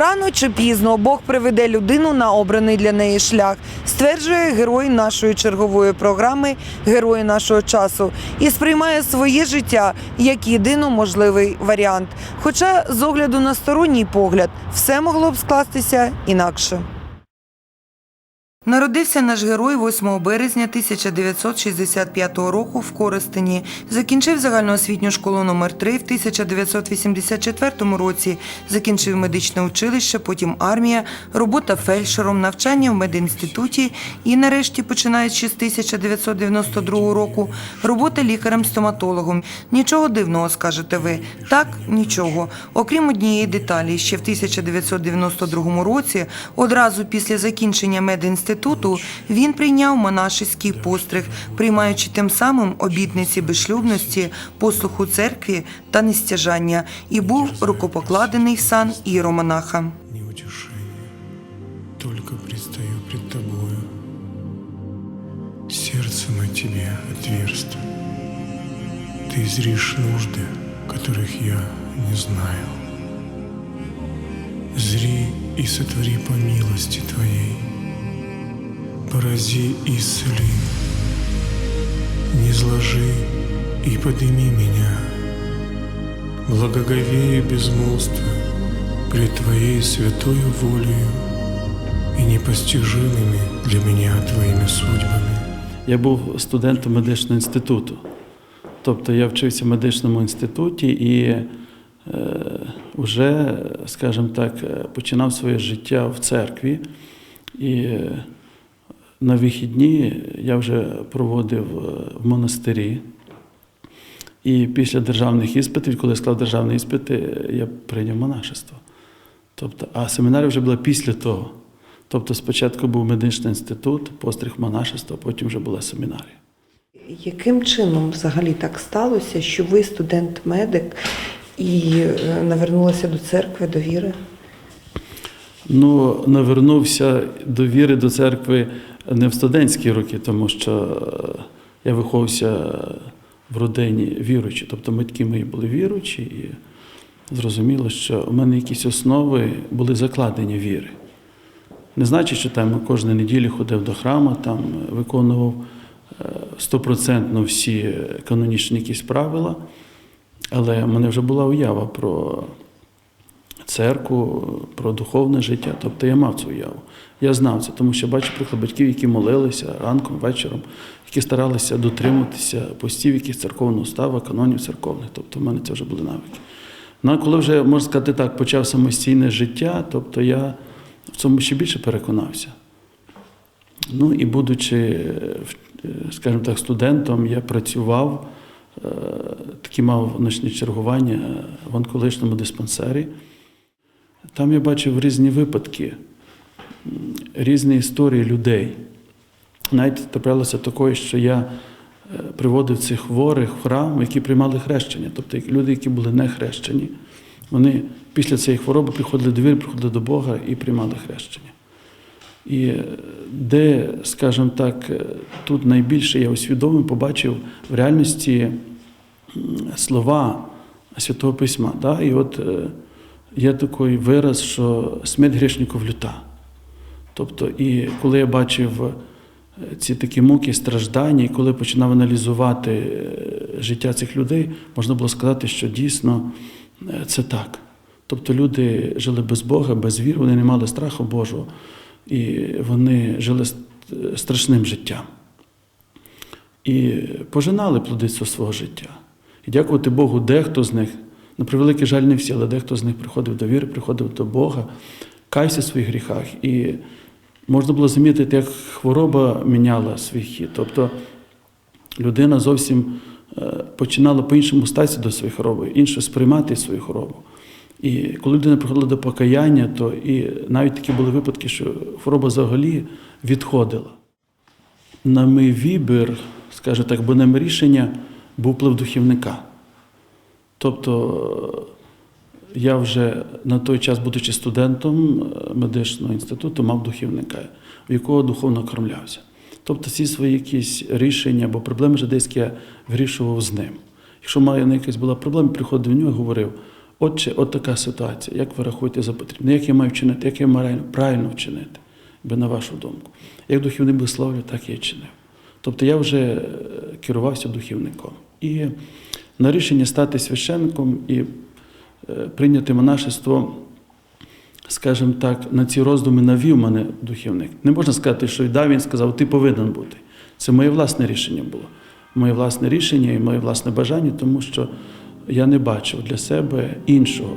Рано чи пізно Бог приведе людину на обраний для неї шлях, стверджує герой нашої чергової програми Герої нашого часу і сприймає своє життя як єдино можливий варіант. Хоча, з огляду на сторонній погляд, все могло б скластися інакше. Народився наш герой 8 березня 1965 року в Коростені. Закінчив загальноосвітню школу номер 3 в 1984 році. Закінчив медичне училище, потім армія, робота фельдшером, навчання в медінституті і, нарешті, починаючи з 1992 року, робота лікарем-стоматологом. Нічого дивного, скажете ви. Так, нічого. Окрім однієї деталі, ще в 1992 році, одразу після закінчення медінституту, він прийняв монашеський постриг, приймаючи тим самим обітниці безшлюбності, послуху церкві та нестяжання, і був рукопокладений в сан іеромонаха. неутешение. Только предстаю пред тобою. Сердце мое тебе отверсто. Ты зришь нужды, которых я не знаю. Зри и сотвори по милости Твоей. Порази и исцели. Не зложи и подыми меня. Благоговею безмолвствую пред Твоей святою волею и непостижимыми для меня Твоими судьбами. Я був студентом медичного інституту. Тобто я вчився в медичному інституті і е, вже, скажімо так, е, починав своє життя в церкві. І е, на вихідні я вже проводив е, в монастирі. І після державних іспитів, коли я склав державні іспити, я прийняв монашество. Тобто, а семінарія вже була після того. Тобто спочатку був медичний інститут, постриг монашества, потім вже була семінарія. Яким чином взагалі так сталося, що ви студент-медик і е, навернулися до церкви, до віри? Ну, навернувся до віри до церкви не в студентські роки, тому що е, я виховався в родині віруючі. Тобто батьки мої були віруючі, і зрозуміло, що у мене якісь основи були закладені віри. Не значить, що там кожну неділю ходив до храму, там виконував е, стопроцентно всі канонічні якісь правила, але в мене вже була уява про церкву, про духовне життя. Тобто я мав цю уяву. Я знав це, тому що бачу приклад батьків, які молилися ранком, вечором, які старалися дотримуватися постів якихось церковного устава, канонів церковних. Тобто в мене це вже були навики. Ну а коли вже, можна сказати так, почав самостійне життя, тобто я в цьому ще більше переконався. Ну і будучи, е, е, скажімо так, студентом, я працював, е, такі мав ночні чергування в онкологічному диспансері. Там я бачив різні випадки, різні історії людей. Навіть траплялося такое, що я е, приводив цих хворих в храм, які приймали хрещення. Тобто люди, які були не хрещені, вони після цієї хвороби приходили до віри, приходили до Бога і приймали хрещення. І е, де, скажімо так, е, тут найбільше я усвідомив, побачив в реальності слова Святого Письма. Да? І от є такий вираз, що смерть грішників люта. Тобто, і коли я бачив е, ці такі муки, страждання, і коли починав аналізувати е, життя цих людей, можна було сказати, що дійсно е, це так. Тобто люди жили без Бога, без віри, вони не мали страху Божого, і вони жили страшним життям. І пожинали плодицтво свого життя. І дякувати Богу, дехто з них, на превеликий жаль, не всі, але дехто з них приходив до віри, приходив до Бога, кайся в своїх гріхах. І можна було замітити, як хвороба міняла свій хід. Тобто людина зовсім е, починала по-іншому ставитися до своєї хвороби, інше сприймати свою хворобу. І коли людина приходила до покаяння, то і навіть такі були випадки, що хвороба взагалі відходила. На мій вибір, скажімо так, бо на моє рішення був вплив духівника. Тобто я вже на той час, будучи студентом е, медичного інституту, мав духівника, у якого духовно кормлявся. Тобто всі свої якісь рішення або проблеми житейські я вирішував з ним. Якщо в мене якась була проблема, приходив до нього і говорив: Отче, от така ситуація. Як ви рахуєте за потрібне? Як я маю вчинити? Як я маю правильно вчинити? Би на вашу думку. Як духовний благословлю, так я і чинив. Тобто я вже е, керувався духовником. І на рішення стати священником і е, прийняти монашество, скажімо так, на ці роздуми навів мене духовник. Не можна сказати, що дав він сказав, ти повинен бути. Це моє власне рішення було. Моє власне рішення і моє власне бажання, тому що я не бачив для себе іншого.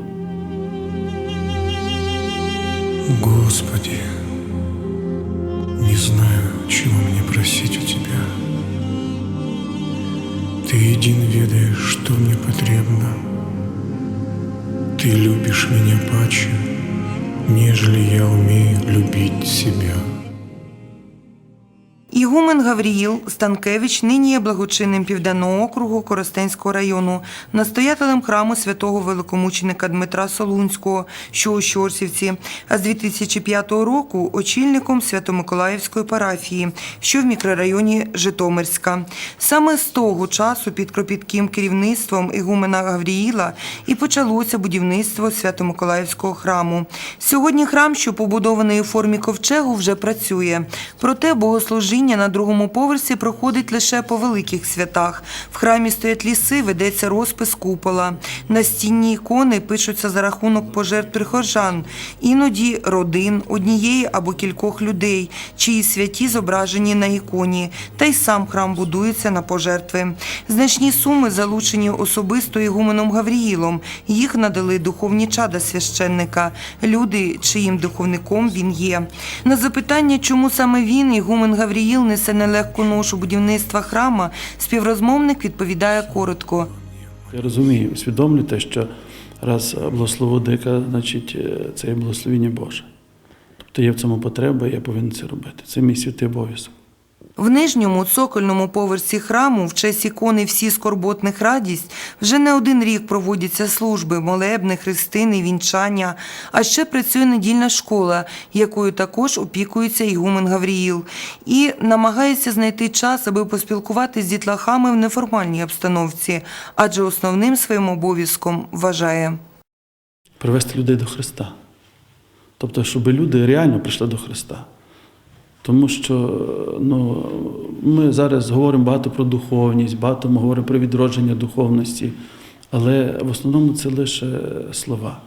Господи, не знаю, чего мне просить у Тебя. Ты един ведаешь, что мне потребно. Ты любишь меня паче, нежели я умею любить себя. Ігумен Гавріїл Станкевич нині є благочинним Південного округу Коростенського району, настоятелем храму святого великомученика Дмитра Солунського, що у Щорсівці, а з 2005 року очільником Свято-Миколаївської парафії, що в мікрорайоні Житомирська. Саме з того часу під кропітким керівництвом Ігумена Гавріїла і почалося будівництво Свято-Миколаївського храму. Сьогодні храм, що побудований у формі ковчегу, вже працює. Проте богослужіння на другому поверсі проходить лише по великих святах. В храмі стоять ліси, ведеться розпис купола. Настінні ікони пишуться за рахунок пожертв прихожан, іноді родин, однієї або кількох людей, чиї святі зображені на іконі. Та й сам храм будується на пожертви. Значні суми залучені особисто ігуменом Гавріїлом. Їх надали духовні чада священника, люди, чиїм духовником він є. На запитання, чому саме він, ігумен Гавріїл, несе нелегку ношу будівництва храма, співрозмовник відповідає коротко. Я розумію, усвідомлю те, що раз благословодика, значить, е, це є благословіння Боже. Тобто є в цьому потреба, я повинен це робити. Це мій святий обов'язок. В нижньому цокольному поверсі храму в честь ікони всі скорботних радість вже не один рік проводяться служби, молебни, хрестини, вінчання. А ще працює недільна школа, якою також опікується Ігумен Гавріїл, і намагається знайти час, аби поспілкуватися з дітлахами в неформальній обстановці, адже основним своїм обов'язком вважає. Привести людей до Христа. Тобто, щоб люди реально прийшли до Христа. Тому що ну, ми зараз говоримо багато про духовність, багато ми говоримо про відродження духовності, але в основному це лише слова.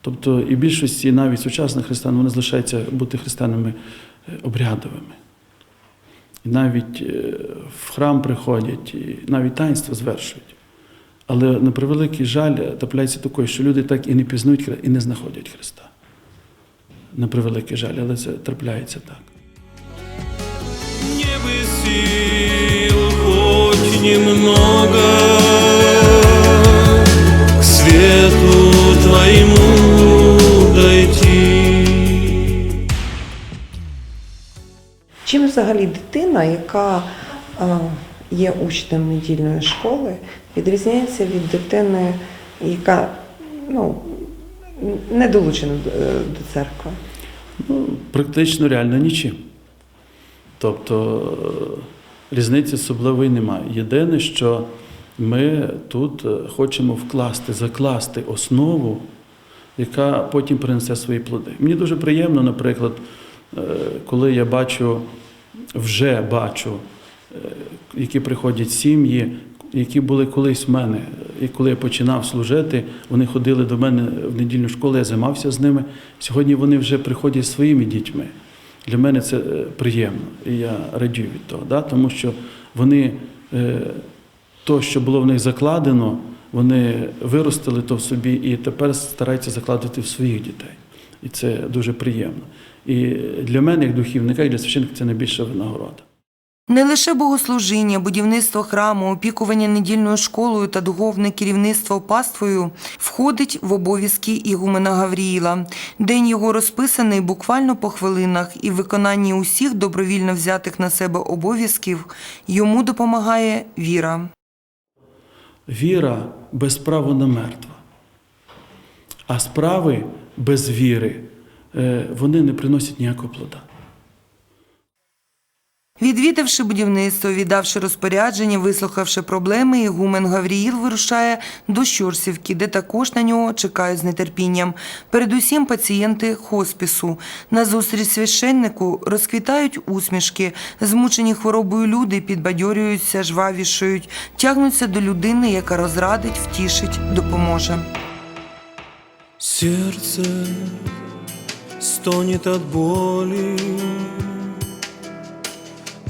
Тобто і більшості навіть сучасних християн вони залишаються бути християнами е, обрядовими. І навіть е, в храм приходять, і навіть таїнство звершують. Але на превеликий жаль трапляється такое, що люди так і не пізнають і не знаходять Христа. На превеликий жаль, але це трапляється так. Чим взагалі дитина, яка е, є учнем недільної школи, відрізняється від дитини, яка ну, не долучена до, е, до церкви? Ну, практично реально нічим. Тобто е, різниці особливої немає. Єдине, що ми тут е, хочемо вкласти, закласти основу, яка потім принесе свої плоди. Мені дуже приємно, наприклад, е, коли я бачу, вже бачу, які приходять сім'ї, які були колись в мене. І коли я починав служити, вони ходили до мене в недільну школу, я займався з ними. Сьогодні вони вже приходять зі своїми дітьми. Для мене це е, приємно, і я радію від того, да? тому що вони е, то, що було в них закладено, вони виростили то в собі і тепер стараються закладати в своїх дітей. І це дуже приємно. І для мене, як духівника, і для священника, це найбільша винагорода. Не лише богослужіння, будівництво храму, опікування недільною школою та духовне керівництво паствою входить в обов'язки Ігумена Гавріїла. День його розписаний буквально по хвилинах, і в виконанні усіх добровільно взятих на себе обов'язків йому допомагає віра. Віра без справи не мертва. А справи без віри е, вони не приносять ніякого плода. Відвідавши будівництво, віддавши розпорядження, вислухавши проблеми, ігумен Гавріїл вирушає до Щорсівки, де також на нього чекають з нетерпінням. Передусім пацієнти хоспісу. На зустріч священнику розквітають усмішки. Змучені хворобою люди підбадьорюються, жвавішають, тягнуться до людини, яка розрадить, втішить, допоможе. Сердце стонет от боли,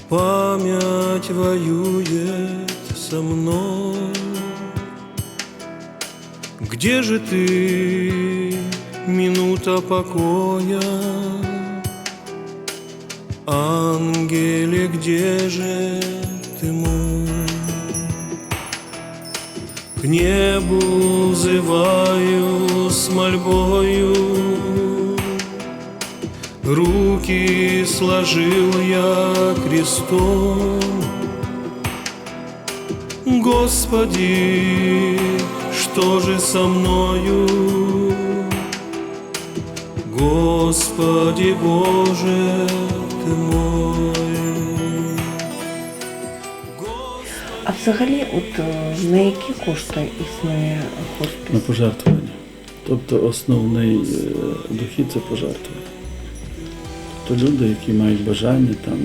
Память воюет со мной. Где же ты, минута покоя? Ангеле, где же ты мой? К небу взываю с мольбою, Руки сложил я крестом. Господи, что же со мною? Господи Боже ты мой. А взагалі, от е, на які кошти існує на пожертвування. Тобто основний е, дохід це пожертвування. Тобто люди, які мають бажання, там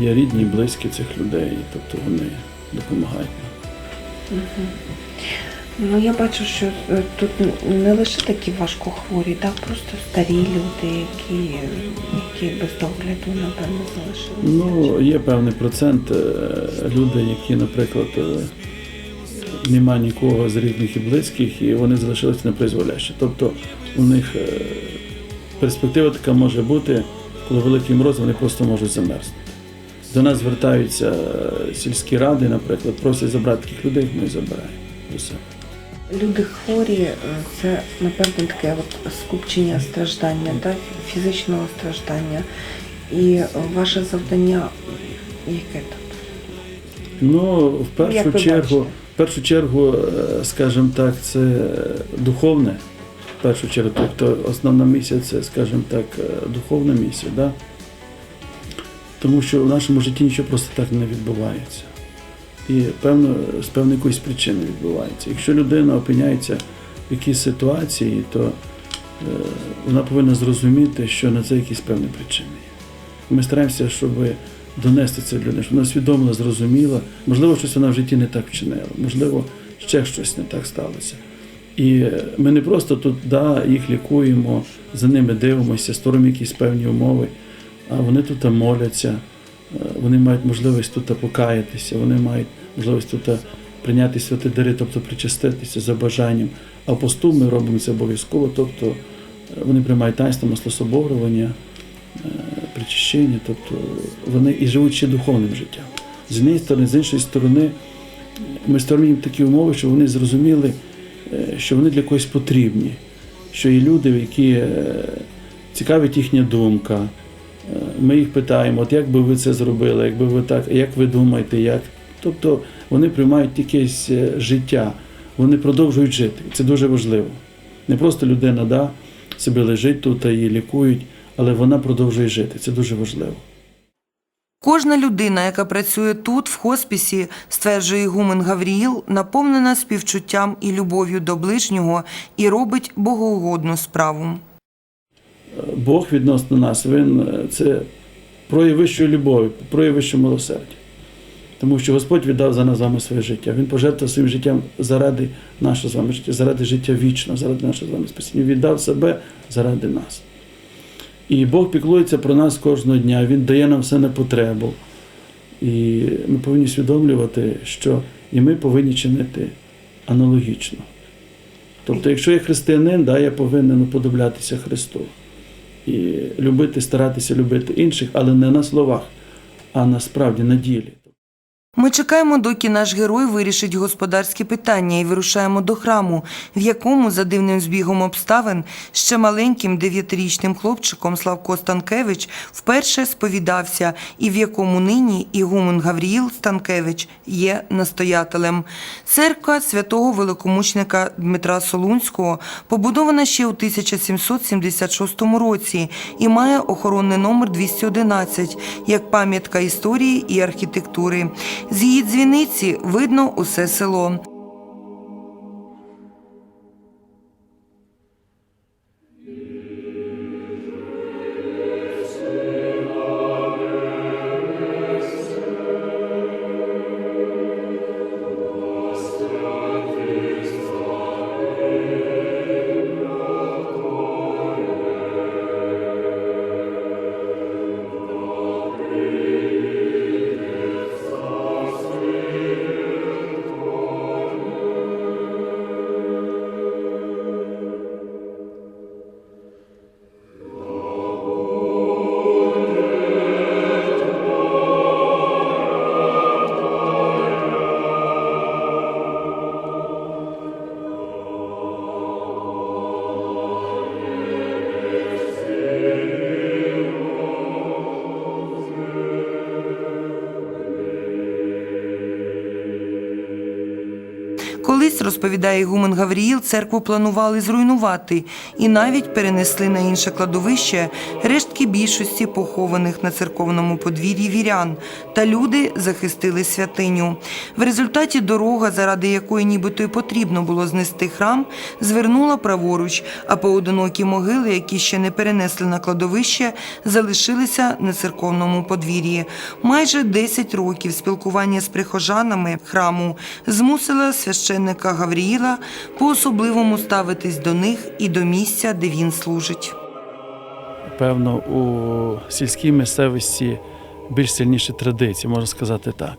є рідні, близькі цих людей, тобто вони допомагають нам. Ну я бачу, що е, тут не лише такі важкохворі, так просто старі люди, які, які без догляду, напевно, залишилися. Ну, є певний процент е, людей, які, наприклад, е, нема нікого з рідних і близьких, і вони залишилися на призволяще. Тобто у них перспектива така може бути, коли великий мороз, вони просто можуть замерзнути. До нас звертаються е, сільські ради, наприклад, просять забрати таких людей, ми забираємо. себе. Люди хворі е, це напевно таке от скупчення страждання, так, фізичного страждання. І ваше завдання яке тут? Ну, в першу Як ви чергу, бачите? в першу чергу, е, скажімо так, це духовне. Першу чергу, тобто основна місія це, скажімо так, е, духовна місія, да? тому що в нашому житті нічого просто так не відбувається. І певно, з певної якоїсь причини відбувається. Якщо людина опиняється в якійсь ситуації, то е, вона повинна зрозуміти, що на це якісь певні причини. Ми стараємося, щоб донести це людині, щоб вона свідомо зрозуміла, можливо, щось вона в житті не так вчинила, можливо, ще щось не так сталося. І ми не просто тут да, їх лікуємо, за ними дивимося, створюємо якісь певні умови, а вони тут моляться, е, вони мають можливість тут покаятися, вони мають можливість тут прийняти святі дари, тобто причаститися за бажанням. А посту ми робимо це обов'язково, тобто е, вони приймають таїнство маслособорювання, е, причащення, тобто вони і живуть ще духовним життям. З однієї сторони, з іншої сторони, ми створюємо такі умови, щоб вони зрозуміли, що вони для когось потрібні, що є люди, які е, цікавить їхня думка. Е, Ми їх питаємо, от як би ви це зробили, якби ви так, як ви думаєте, як. Тобто вони приймають якесь е, життя, вони продовжують жити. Це дуже важливо. Не просто людина да, себе лежить тут її лікують, але вона продовжує жити. Це дуже важливо. Кожна людина, яка працює тут, в хоспісі, стверджує Ігумен Гавріїл, наповнена співчуттям і любов'ю до ближнього і робить богоугодну справу. Бог відносно нас, він е, це прояв вищої любові, милосердя. Тому що Господь віддав за нас з вами своє життя. Він пожертвував своїм життям заради нашого з вами життя, заради життя вічного, заради нашого з вами спасіння. Віддав себе заради нас. І Бог піклується про нас кожного дня, Він дає нам все на потребу. І ми повинні усвідомлювати, що і ми повинні чинити аналогічно. Тобто, якщо я християнин, да, я повинен уподоблятися Христу і любити, старатися любити інших, але не на словах, а насправді на ділі. Ми чекаємо, доки наш герой вирішить господарські питання і вирушаємо до храму, в якому, за дивним збігом обставин, ще маленьким дев'ятирічним хлопчиком Славко Станкевич вперше сповідався, і в якому нині ігумен Гавріїл Станкевич є настоятелем. Церква святого великомучника Дмитра Солунського побудована ще у 1776 році і має охоронний номер 211 як пам'ятка історії і архітектури. З її дзвіниці видно усе село. Розповідає Ігумен Гавріїл, церкву планували зруйнувати і навіть перенесли на інше кладовище рештки більшості похованих на церковному подвір'ї вірян, та люди захистили святиню. В результаті дорога, заради якої нібито й потрібно було знести храм, звернула праворуч, а поодинокі могили, які ще не перенесли на кладовище, залишилися на церковному подвір'ї. Майже 10 років спілкування з прихожанами храму змусило священника Гавріїла по-особливому ставитись до них і до місця, де він служить. Певно, у сільській місцевості більш сильніші традиції, можна сказати так.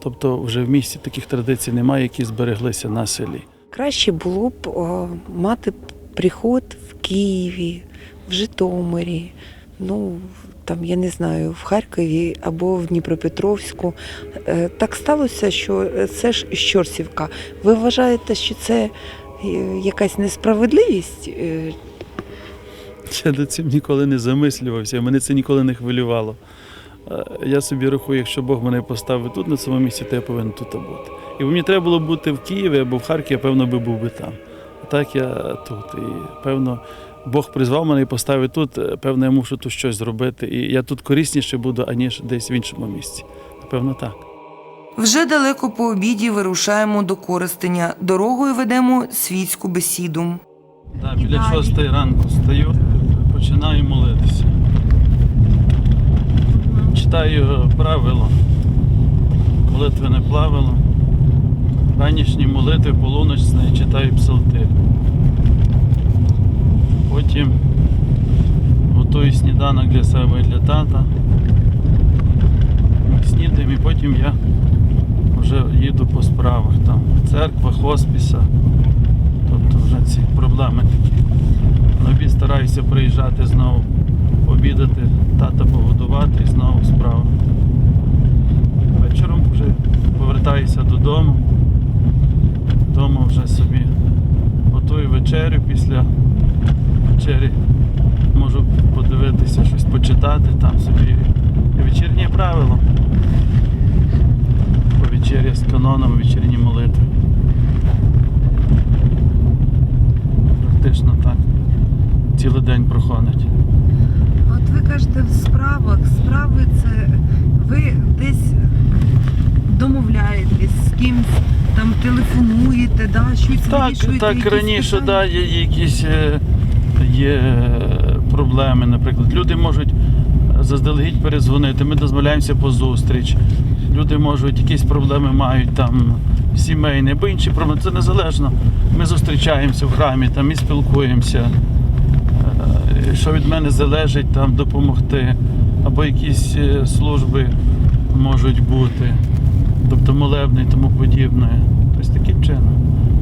Тобто, вже в місті таких традицій немає, які збереглися на селі. Краще було б о, мати приход в Києві, в Житомирі, ну там я не знаю, в Харкові або в Дніпропетровську. Е, Так сталося, що це ж Щорсівка. Ви вважаєте, що це е, якась несправедливість? Е, Я над цим ніколи не замислювався, мене це ніколи не хвилювало. Е, Я собі рахую, якщо Бог мене поставив тут, на цьому місці, то я повинен тут бути. І мені треба було бути в Києві або в Харкові, я певно би був би там. А так я тут. І певно, Бог призвав мене і поставив тут. е, Певно, я мушу тут щось зробити. І я тут корисніше буду, аніж десь в іншому місці. Напевно, так. Вже далеко по обіді вирушаємо до Коростеня. Дорогою ведемо світську бесіду. Так, біля шостої ранку стою, починаю молитися. Читаю правило, молитвене правило. Ранішні молитви полуночні читаю псалтир. Потім готую сніданок для себе і для тата. Ми снідаємо і потім я вже їду по справах. Там церква, хоспіса. Тобто вже ці проблеми такі. На стараюся приїжджати знову, обідати, тата погодувати і знову справа. Вечором вже повертаюся додому. Вдома вже собі готую вечерю після вечері. Можу подивитися, щось почитати, там собі вечірнє правило. По вечері з каноном вечірні молитви. Практично так. Цілий день проходить. От ви кажете в справах. Справи це ви десь домовляєтесь з кимсь, там телефонуєте, да, щось Так, вирішуєте, так якісь раніше питання? да, є якісь е, є проблеми. Наприклад, люди можуть заздалегідь перезвонити, ми дозволяємося по зустріч. Люди можуть якісь проблеми мають там сімейні або інші проблеми. Це незалежно. Ми зустрічаємося в храмі, там і спілкуємося. Е, Що від мене залежить, там допомогти, або якісь е, служби можуть бути, тобто молебне і тому подібне. Тобто таким чином.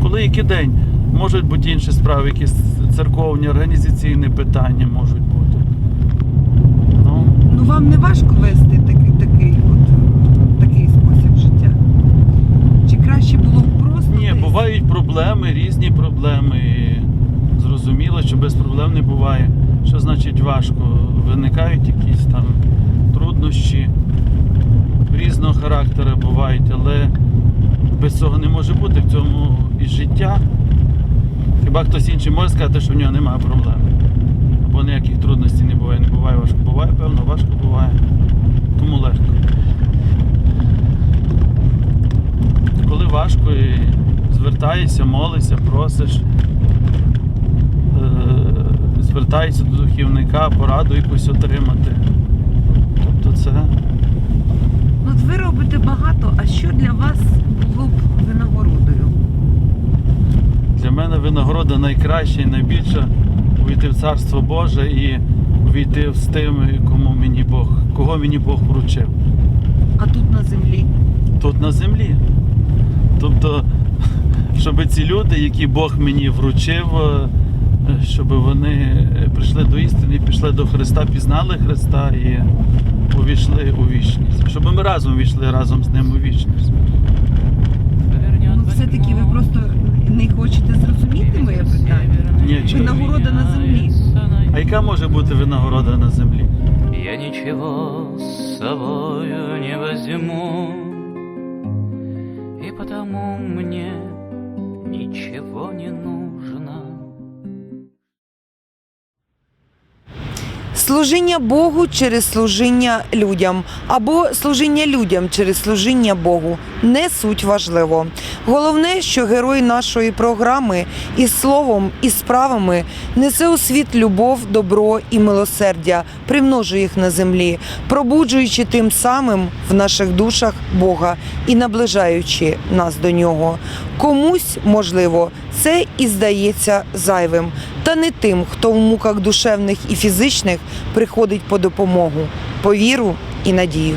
Коли який день, можуть бути інші справи, якісь церковні організаційні питання можуть бути. Ну, ну вам не важко вести такий такий, от, такий спосіб життя? Чи краще було б просто? Ні, десь? бувають проблеми, різні проблеми. І Зрозуміло, що без проблем не буває. Що значить важко? Виникають якісь там труднощі, різного характеру бувають, але без цього не може бути в цьому і життя. Хіба хтось інший може сказати, що в нього немає проблем. Або ніяких трудностей не буває. Не буває важко. Буває, певно, важко буває. Тому легко. Коли важко і звертаєшся, молишся, просиш, е, звертаєшся до духівника, пораду якусь отримати. Тобто це. От ви робите багато, а що для вас було б винагородою? Для мене винагорода найкраща і найбільша увійти в Царство Боже і увійти з тими, кому мені Бог, кого мені Бог вручив. А тут на землі? Тут на землі. Тобто, щоб ці люди, які Бог мені вручив, е, щоб вони прийшли до істини, пішли до Христа, пізнали Христа і увійшли у вічність. Щоб ми разом увійшли разом з ним у вічність. Ну, все-таки ви просто не хочете зрозуміти моє питання? Ні, чому? Винагорода на землі. А яка може бути винагорода на землі? Я ничего с собою не возьму, И потому мне ничего не нужно. Служіння Богу через служіння людям або служіння людям через служіння Богу не суть важливо. Головне, що герой нашої програми із словом і справами несе у світ любов, добро і милосердя, примножує їх на землі, пробуджуючи тим самим в наших душах Бога і наближаючи нас до нього. Комусь, можливо, це і здається зайвим, та не тим, хто в муках душевних і фізичних приходить по допомогу, по віру і надію.